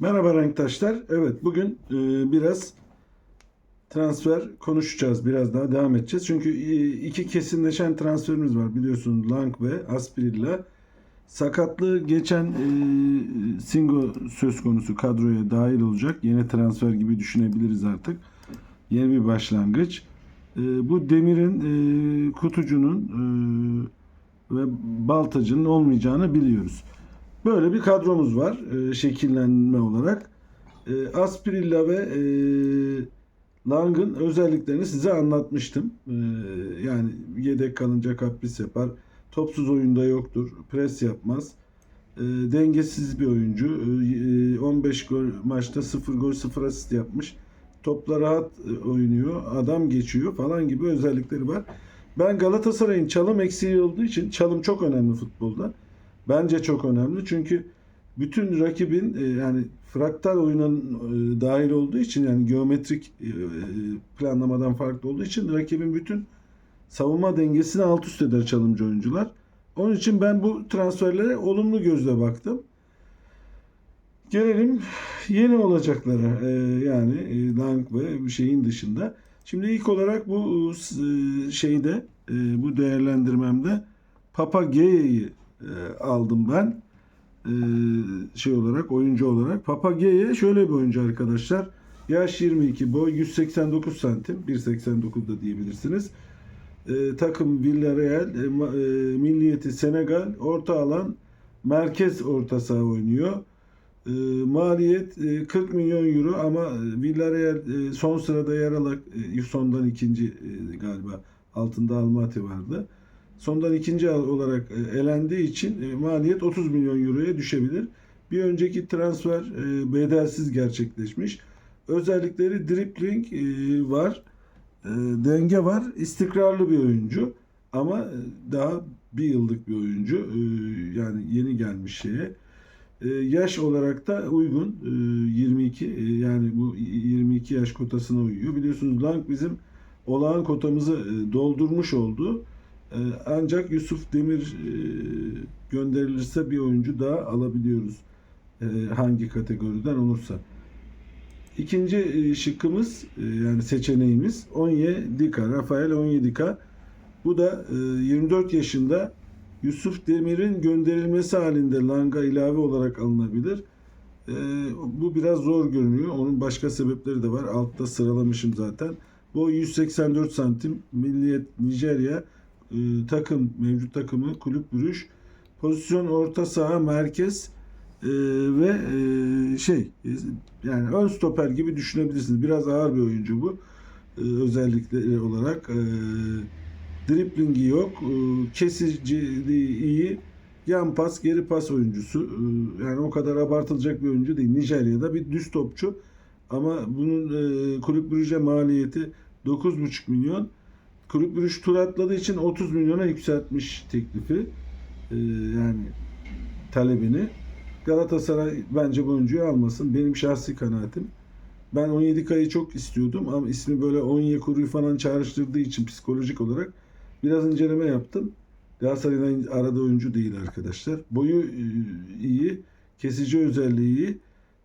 Merhaba renktaşlar. Evet bugün e, biraz transfer konuşacağız. Biraz daha devam edeceğiz. Çünkü e, iki kesinleşen transferimiz var. Biliyorsun Lang ve Aspirilla. Sakatlığı geçen e, Singo söz konusu kadroya dahil olacak. Yeni transfer gibi düşünebiliriz artık. Yeni bir başlangıç. E, bu Demir'in e, kutucunun e, ve Baltacı'nın olmayacağını biliyoruz. Böyle bir kadromuz var e, şekillenme olarak. E, Aspirilla ve e, Lang'ın özelliklerini size anlatmıştım. E, yani yedek kalınca kapris yapar. Topsuz oyunda yoktur. Pres yapmaz. E, dengesiz bir oyuncu. E, 15 gol maçta 0 gol 0 asist yapmış. Topla rahat e, oynuyor. Adam geçiyor falan gibi özellikleri var. Ben Galatasaray'ın çalım eksiği olduğu için çalım çok önemli futbolda. Bence çok önemli çünkü bütün rakibin e, yani fraktal oyuna e, dahil olduğu için yani geometrik e, planlamadan farklı olduğu için rakibin bütün savunma dengesini alt üst eder çalımcı oyuncular. Onun için ben bu transferlere olumlu gözle baktım. Gelelim yeni olacaklara yani Lang ve şeyin dışında. Şimdi ilk olarak bu şeyde bu değerlendirmemde Papagea'yı e, aldım ben. E, şey olarak oyuncu olarak. Papageye şöyle bir oyuncu arkadaşlar. Yaş 22, boy 189 santim. 1.89 da diyebilirsiniz. E, takım Villarreal, milliyeti Senegal, orta alan merkez orta saha oynuyor. Maliyet e, 40 milyon euro ama Villarreal son sırada yer alarak sondan ikinci galiba altında Almaty vardı. Sondan ikinci olarak e, elendiği için e, maliyet 30 milyon euroya düşebilir. Bir önceki transfer e, bedelsiz gerçekleşmiş. Özellikleri dribbling e, var, denge var, istikrarlı bir oyuncu ama daha bir yıllık bir oyuncu. Yani yeni gelmiş şeye. Yaş olarak da uygun. E, 22 e, yani bu 22 yaş kotasına uyuyor. Biliyorsunuz Lang bizim olağan kotamızı doldurmuş oldu. E, ancak Yusuf Demir e, gönderilirse bir oyuncu daha alabiliyoruz. E, hangi kategoriden olursa. İkinci e, şıkkımız yani seçeneğimiz Onyedika, Rafael Onyedika. Bu da e, 24 yaşında Yusuf Demir'in gönderilmesi halinde Lang'a ilave olarak alınabilir. Bu biraz zor görünüyor. Onun başka sebepleri de var. Altta sıralamışım zaten. Bu 184 santim Milliyet Nijerya e, takım mevcut takımı kulüp bürüş pozisyon orta saha merkez e, ve e, şey e, yani ön stoper gibi düşünebilirsiniz. Biraz ağır bir oyuncu bu. E, özellikleri olarak e, driplingi yok. E, kesiciliği iyi. Yan pas, geri pas oyuncusu. E, yani o kadar abartılacak bir oyuncu değil. Nijerya'da bir düz topçu. Ama bunun e, kulüp bürüce maliyeti 9,5 milyon. Kulüp bürüş tur atladığı için 30 milyona yükseltmiş teklifi. E, yani talebini. Galatasaray bence bu oyuncuyu almasın. Benim şahsi kanaatim. Ben 17 kayı çok istiyordum ama ismi böyle Onyekuru'yu falan çağrıştırdığı için psikolojik olarak biraz inceleme yaptım. Galatasaray'dan aradığı oyuncu değil arkadaşlar. Boyu e, iyi, kesici özelliği iyi.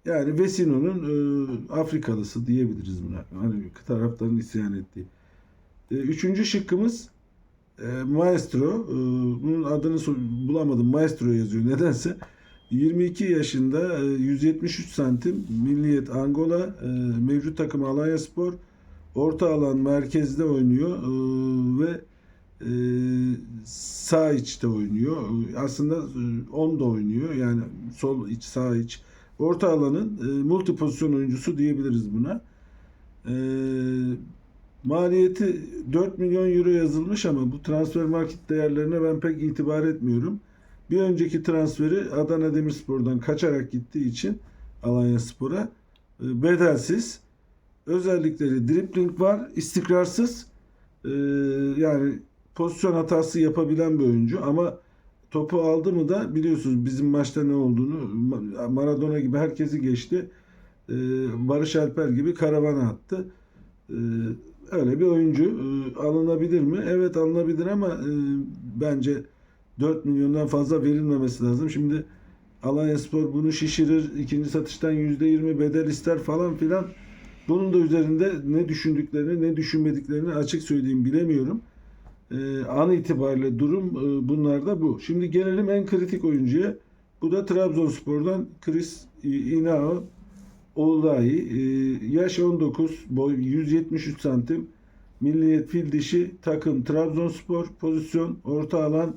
Yani Vesino'nun e, Afrikalısı diyebiliriz buna. Hani taraftarın isyan ettiği. E, üçüncü şıkkımız e, Maestro. E, bunun adını bulamadım. Maestro yazıyor nedense. 22 yaşında e, 173 santim Milliyet Angola mevcut takım Alanya Spor orta alan merkezde oynuyor ve sağ içte oynuyor. Aslında 10 da oynuyor. Yani sol iç sağ iç. Orta alanın multi pozisyon oyuncusu diyebiliriz buna. Maliyeti 4 milyon euro yazılmış ama bu transfer market değerlerine ben pek itibar etmiyorum. Bir önceki transferi Adana Demirspor'dan kaçarak gittiği için Alanya Spor'a e, bedelsiz. Özellikleri dribling var, istikrarsız. E, yani pozisyon hatası yapabilen bir oyuncu ama topu aldı mı da biliyorsunuz bizim maçta ne olduğunu Ma- Maradona gibi herkesi geçti. E, Barış Alper gibi karavana attı. E, öyle bir oyuncu e, alınabilir mi? Evet alınabilir ama e, bence 4 milyondan fazla verilmemesi lazım. Şimdi Alanya Spor bunu şişirir. ikinci satıştan %20 bedel ister falan filan. Bunun da üzerinde ne düşündüklerini ne düşünmediklerini açık söyleyeyim bilemiyorum. Ee, an itibariyle durum e, bunlarda bu. Şimdi gelelim en kritik oyuncuya. Bu da Trabzonspor'dan Chris Inao Oğlayi. Ee, yaş 19, boy 173 santim. Milliyet fil dişi takım Trabzonspor pozisyon orta alan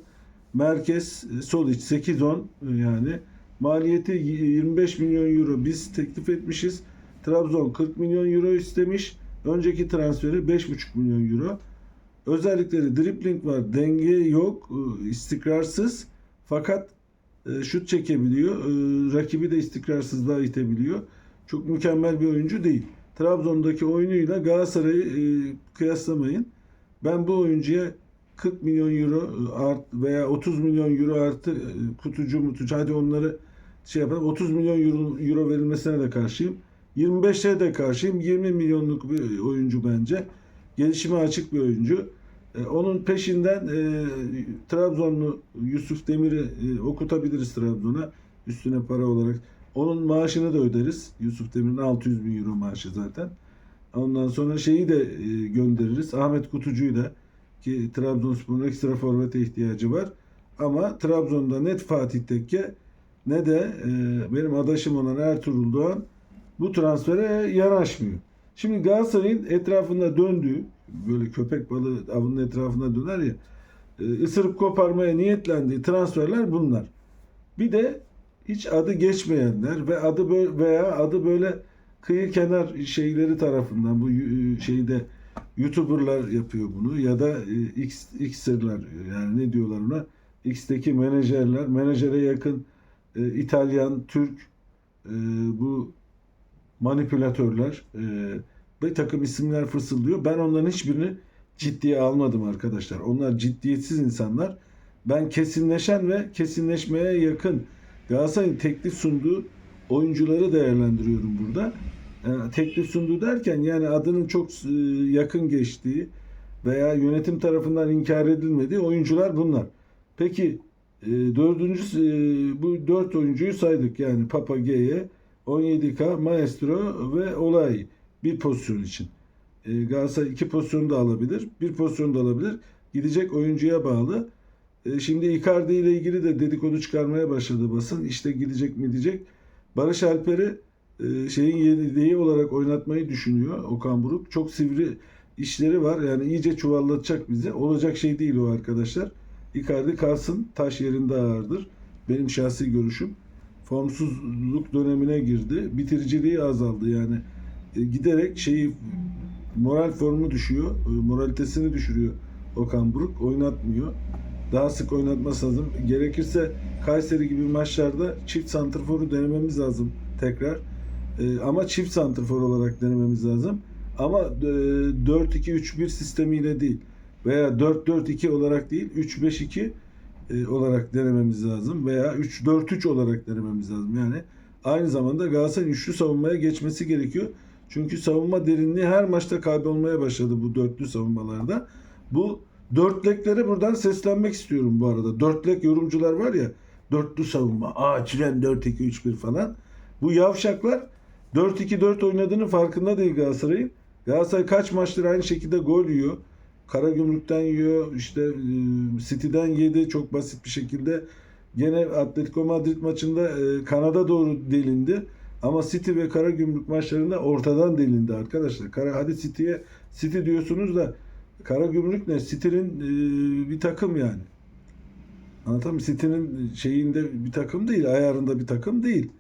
merkez e, sol iç 8-10 yani maliyeti 25 milyon euro biz teklif etmişiz. Trabzon 40 milyon euro istemiş. Önceki transferi 5,5 milyon euro. Özellikleri dribling var, denge yok, e, istikrarsız fakat e, şut çekebiliyor. E, Rakibi de istikrarsızlığa itebiliyor. Çok mükemmel bir oyuncu değil. Trabzon'daki oyunuyla Galatasaray'ı e, kıyaslamayın. Ben bu oyuncuya 40 milyon euro e, art veya 30 milyon euro artı e, kutucu mutucu hadi onları şey yapalım 30 milyon euro, euro verilmesine de karşıyım. 25'e de karşıyım. 20 milyonluk bir oyuncu bence. Gelişime açık bir oyuncu. E, onun peşinden e, Trabzonlu Yusuf Demir'i e, okutabiliriz Trabzon'a. Üstüne para olarak. Onun maaşını da öderiz. Yusuf Demir'in 600 bin euro maaşı zaten. Ondan sonra şeyi de e, göndeririz. Ahmet Kutucu'yu da ki Trabzonspor'un ekstra forvete ihtiyacı var. Ama Trabzon'da net Fatih Tekke ne de e, benim adaşım olan Ertuğrul Doğan bu transfere yanaşmıyor. Şimdi Galatasaray'ın etrafında döndüğü böyle köpek balığı avının etrafında döner ya e, ısırıp koparmaya niyetlendiği transferler bunlar. Bir de hiç adı geçmeyenler ve adı böyle veya adı böyle kıyı kenar şeyleri tarafından bu e, şeyde YouTuber'lar yapıyor bunu ya da e, X X'er'lar yani ne diyorlar ona? X'teki menajerler, menajere yakın e, İtalyan, Türk e, bu manipülatörler e, bir takım isimler fısıldıyor. Ben onların hiçbirini ciddiye almadım arkadaşlar. Onlar ciddiyetsiz insanlar. Ben kesinleşen ve kesinleşmeye yakın Galatasaray'ın teklif sunduğu oyuncuları değerlendiriyorum burada. Yani teklif sunduğu derken yani adının çok e, yakın geçtiği veya yönetim tarafından inkar edilmediği oyuncular bunlar. Peki e, dördüncü e, bu dört oyuncuyu saydık yani Papa G'ye 17K, Maestro ve Olay bir pozisyon için. E, Galatasaray iki pozisyon da alabilir, bir pozisyon da alabilir. Gidecek oyuncuya bağlı. E, şimdi Icardi ile ilgili de dedikodu çıkarmaya başladı basın. İşte gidecek mi diyecek. Barış Alper'i e, şeyin yedeği olarak oynatmayı düşünüyor Okan Buruk. Çok sivri işleri var. Yani iyice çuvallatacak bizi. Olacak şey değil o arkadaşlar. Icardi kalsın. Taş yerinde ağırdır. Benim şahsi görüşüm. Formsuzluk dönemine girdi. Bitiriciliği azaldı yani. E, giderek şeyi moral formu düşüyor. Moralitesini düşürüyor Okan Buruk. Oynatmıyor. Daha sık oynatması lazım. Gerekirse Kayseri gibi maçlarda çift santrforu denememiz lazım tekrar. E, ama çift santrfor olarak denememiz lazım. Ama e, 4-2-3-1 sistemiyle değil veya 4-4-2 olarak değil 3-5-2 e, olarak denememiz lazım veya 3-4-3 olarak denememiz lazım. Yani aynı zamanda Galatasaray'ın üçlü savunmaya geçmesi gerekiyor. Çünkü savunma derinliği her maçta kaybolmaya başladı bu dörtlü savunmalarda. Bu dörtleklere buradan seslenmek istiyorum bu arada. Dörtlek yorumcular var ya dörtlü savunma, acilen 4-2-3-1 falan. Bu yavşaklar 4-2-4 oynadığının farkında değil Galatasaray'ın. Galatasaray kaç maçtır aynı şekilde gol yiyor. Karagümrük'ten yiyor, işte e, City'den yedi çok basit bir şekilde. Gene Atletico Madrid maçında e, kanada doğru delindi. Ama City ve Karagümrük maçlarında ortadan delindi arkadaşlar. Kara, hadi City'ye City diyorsunuz da Karagümrük ne? City'nin e, bir takım yani. Anladın mı? City'nin şeyinde bir takım değil, ayarında bir takım değil.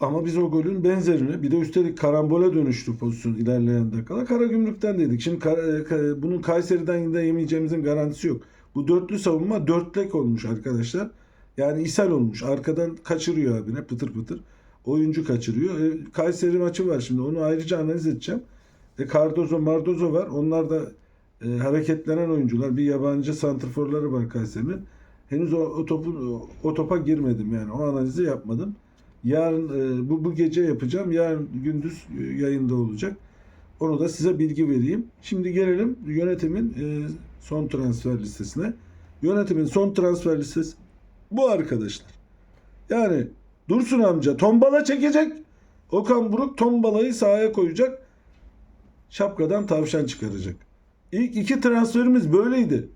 Ama biz o golün benzerini bir de üstelik karambole dönüştü pozisyon ilerleyen dakikalar. Karagümrük'ten dedik. Şimdi Kar- e, Ka- bunun Kayseri'den de yemeyeceğimizin garantisi yok. Bu dörtlü savunma dörtlek olmuş arkadaşlar. Yani ishal olmuş. Arkadan kaçırıyor abine pıtır pıtır. Oyuncu kaçırıyor. E, Kayseri maçı var şimdi. Onu ayrıca analiz edeceğim. E, Cardozo, Mardozo var. Onlar da e, hareketlenen oyuncular. Bir yabancı santrforları var Kayseri'nin. Henüz o, o, topu, o topa girmedim yani. O analizi yapmadım. Yarın e, bu bu gece yapacağım. Yarın gündüz e, yayında olacak. Onu da size bilgi vereyim. Şimdi gelelim yönetimin e, son transfer listesine. Yönetimin son transfer listesi bu arkadaşlar. Yani Dursun amca tombala çekecek. Okan Buruk tombalayı sahaya koyacak. Şapkadan tavşan çıkaracak. İlk iki transferimiz böyleydi.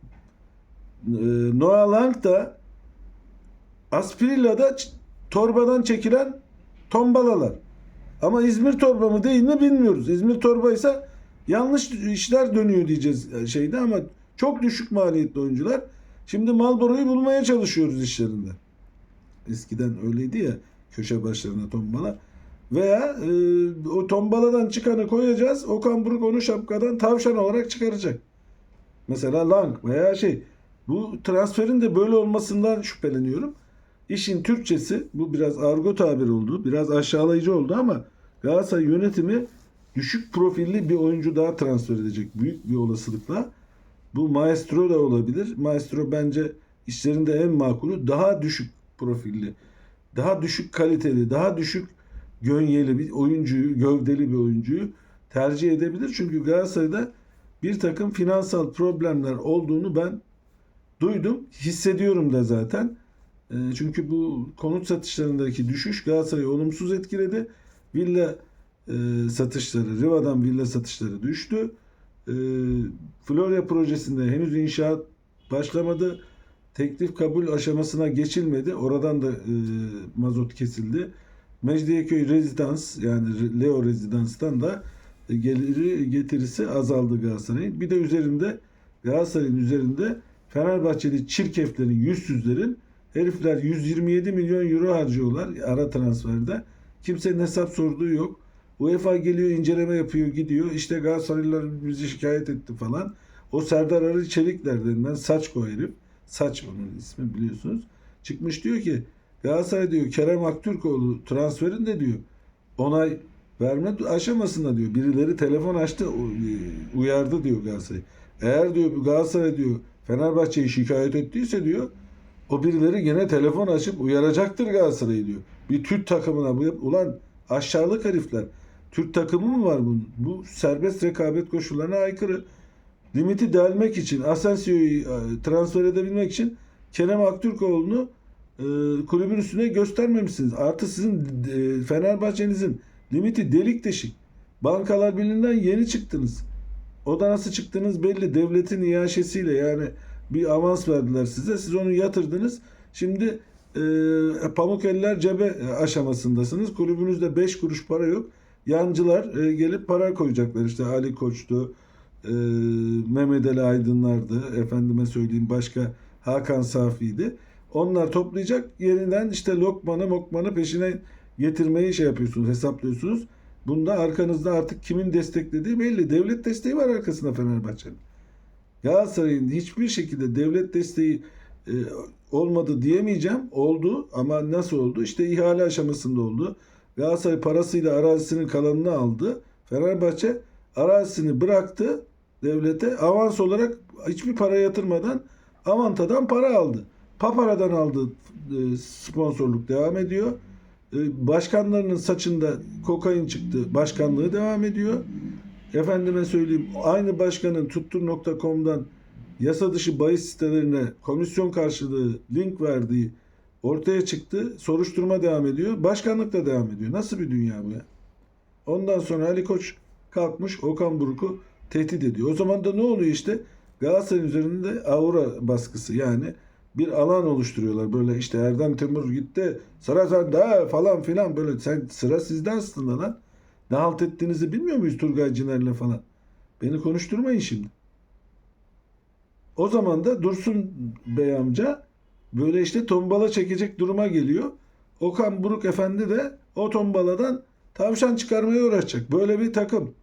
Ee, Noah Lang da Asprilla'da ç- torbadan çekilen tombalalar. Ama İzmir torba mı değil mi bilmiyoruz. İzmir torba ise yanlış işler dönüyor diyeceğiz e, şeyde ama çok düşük maliyetli oyuncular. Şimdi Malboro'yu bulmaya çalışıyoruz işlerinde. Eskiden öyleydi ya köşe başlarına tombala. Veya e, o tombaladan çıkanı koyacağız. Okan Buruk onu şapkadan tavşan olarak çıkaracak. Mesela Lang veya şey. Bu transferin de böyle olmasından şüpheleniyorum. İşin Türkçesi bu biraz argo tabir oldu. Biraz aşağılayıcı oldu ama Galatasaray yönetimi düşük profilli bir oyuncu daha transfer edecek büyük bir olasılıkla. Bu Maestro da olabilir. Maestro bence işlerinde en makulü daha düşük profilli, daha düşük kaliteli, daha düşük gönyeli bir oyuncuyu, gövdeli bir oyuncuyu tercih edebilir. Çünkü Galatasaray'da bir takım finansal problemler olduğunu ben duydum, hissediyorum da zaten. E, Çünkü bu konut satışlarındaki düşüş Galatasaray'ı olumsuz etkiledi. Villa e, satışları, Riva'dan villa satışları düştü. E, Florya projesinde henüz inşaat başlamadı. Teklif kabul aşamasına geçilmedi. Oradan da e, mazot kesildi. Mecidiyeköy rezidans yani Leo rezidanstan da geliri getirisi azaldı Galatasaray'ın. Bir de üzerinde Galatasaray'ın üzerinde Fenerbahçeli çirkeflerin, yüzsüzlerin herifler 127 milyon euro harcıyorlar ara transferde. Kimsenin hesap sorduğu yok. UEFA geliyor inceleme yapıyor gidiyor. İşte Galatasaraylılar bizi şikayet etti falan. O Serdar Arı Çelikler denilen Saçko herif. Saç onun ismi biliyorsunuz. Çıkmış diyor ki Galatasaray diyor Kerem Aktürkoğlu transferinde diyor onay verme aşamasında diyor. Birileri telefon açtı u- uyardı diyor Galatasaray. Eğer diyor Galatasaray diyor Fenerbahçe'yi şikayet ettiyse diyor o birileri gene telefon açıp uyaracaktır Galatasaray'ı diyor. Bir Türk takımına bu ulan aşağılık herifler. Türk takımı mı var bunun? Bu serbest rekabet koşullarına aykırı. Limiti delmek için, Asensio'yu e, transfer edebilmek için Kerem Aktürkoğlu'nu e, kulübün üstüne göstermemişsiniz. Artı sizin e, Fenerbahçe'nizin limiti delik deşik. Bankalar Birliği'nden yeni çıktınız. O da nasıl çıktınız belli. Devletin iaşesiyle yani bir avans verdiler size. Siz onu yatırdınız. Şimdi e, pamuk eller cebe aşamasındasınız. Kulübünüzde 5 kuruş para yok. Yancılar e, gelip para koyacaklar. İşte Ali Koç'tu, e, Mehmet Ali Aydınlar'dı. Efendime söyleyeyim başka Hakan Safi'ydi. Onlar toplayacak yerinden işte lokmanı mokmanı peşine getirmeyi şey yapıyorsunuz, hesaplıyorsunuz. Bunda arkanızda artık kimin desteklediği belli. Devlet desteği var arkasında Fenerbahçe'nin. Galatasaray'ın hiçbir şekilde devlet desteği e, olmadı diyemeyeceğim. Oldu ama nasıl oldu? İşte ihale aşamasında oldu. Galatasaray parasıyla arazisinin kalanını aldı. Fenerbahçe arazisini bıraktı devlete. Avans olarak hiçbir para yatırmadan Avanta'dan para aldı. Papara'dan aldığı e, sponsorluk devam ediyor. E, Başkanlarının saçında kokain çıktı. Başkanlığı devam ediyor. Efendime söyleyeyim aynı başkanın tuttur.com'dan yasa dışı bahis sitelerine komisyon karşılığı link verdiği ortaya çıktı. Soruşturma devam ediyor. Başkanlık da devam ediyor. Nasıl bir dünya bu ya? Ondan sonra Ali Koç kalkmış Okan Buruk'u tehdit ediyor. O zaman da ne oluyor işte? Galatasaray'ın üzerinde aura baskısı yani bir alan oluşturuyorlar. Böyle işte Erdem Timur gitti sıra sende falan filan böyle sen sıra sizde aslında lan. Ne halt ettiğinizi bilmiyor muyuz Turgay Ciner'le falan? Beni konuşturmayın şimdi. O zaman da Dursun Bey amca böyle işte tombala çekecek duruma geliyor. Okan Buruk Efendi de o tombaladan tavşan çıkarmaya uğraşacak. Böyle bir takım.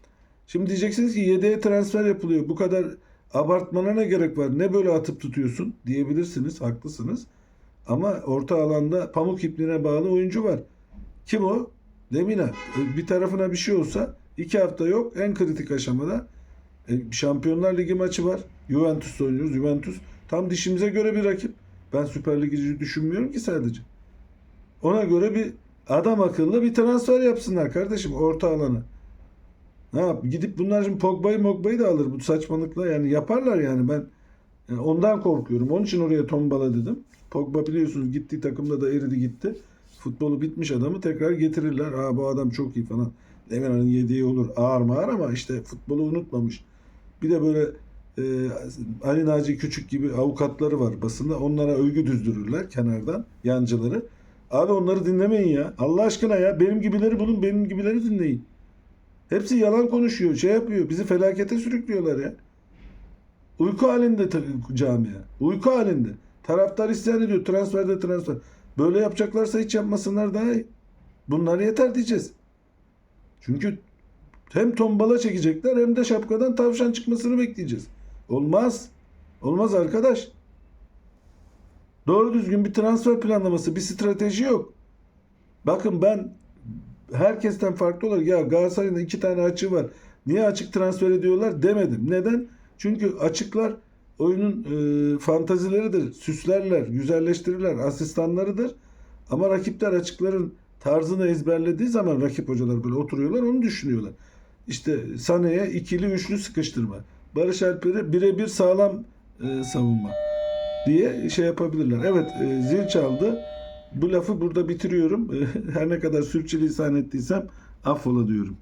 Şimdi diyeceksiniz ki yedeğe transfer yapılıyor. Bu kadar abartmana ne gerek var? Ne böyle atıp tutuyorsun diyebilirsiniz. Haklısınız. Ama orta alanda pamuk ipliğine bağlı oyuncu var. Kim o? Lemina. Bir tarafına bir şey olsa iki hafta yok. En kritik aşamada. E, Şampiyonlar Ligi maçı var. Juventus'ta oynuyoruz. Juventus tam dişimize göre bir rakip. Ben Süper Lig'i düşünmüyorum ki sadece. Ona göre bir adam akıllı bir transfer yapsınlar kardeşim orta alana. Ne yap? Gidip bunlar şimdi Pogba'yı Mogba'yı da alır bu saçmalıkla yani yaparlar yani ben yani ondan korkuyorum. Onun için oraya tombala dedim. Pogba biliyorsunuz gittiği takımda da eridi gitti. Futbolu bitmiş adamı tekrar getirirler. Aa bu adam çok iyi falan. Emirhan'ın yediği olur. Ağır mağır ama işte futbolu unutmamış. Bir de böyle e, Ali Naci Küçük gibi avukatları var basında. Onlara övgü düzdürürler kenardan yancıları. Abi onları dinlemeyin ya. Allah aşkına ya. Benim gibileri bulun. Benim gibileri dinleyin. Hepsi yalan konuşuyor. Şey yapıyor. Bizi felakete sürüklüyorlar ya. Uyku halinde camia. Uyku halinde. Taraftar isyan ediyor. Transferde transfer. Böyle yapacaklarsa hiç yapmasınlar daha iyi. Bunlar yeter diyeceğiz. Çünkü hem tombala çekecekler hem de şapkadan tavşan çıkmasını bekleyeceğiz. Olmaz. Olmaz arkadaş. Doğru düzgün bir transfer planlaması, bir strateji yok. Bakın ben herkesten farklı olarak ya Galatasaray'ın iki tane açığı var. Niye açık transfer ediyorlar demedim. Neden? Çünkü açıklar oyunun e, fantazileridir. Süslerler, güzelleştirirler, asistanlarıdır. Ama rakipler açıkların tarzını ezberlediği zaman rakip hocalar böyle oturuyorlar onu düşünüyorlar. İşte Sané'ye ikili üçlü sıkıştırma. Barış Alper'e birebir sağlam e, savunma diye şey yapabilirler. Evet e, zil çaldı. Bu lafı burada bitiriyorum. Her ne kadar sürçülisan ettiysem affola diyorum.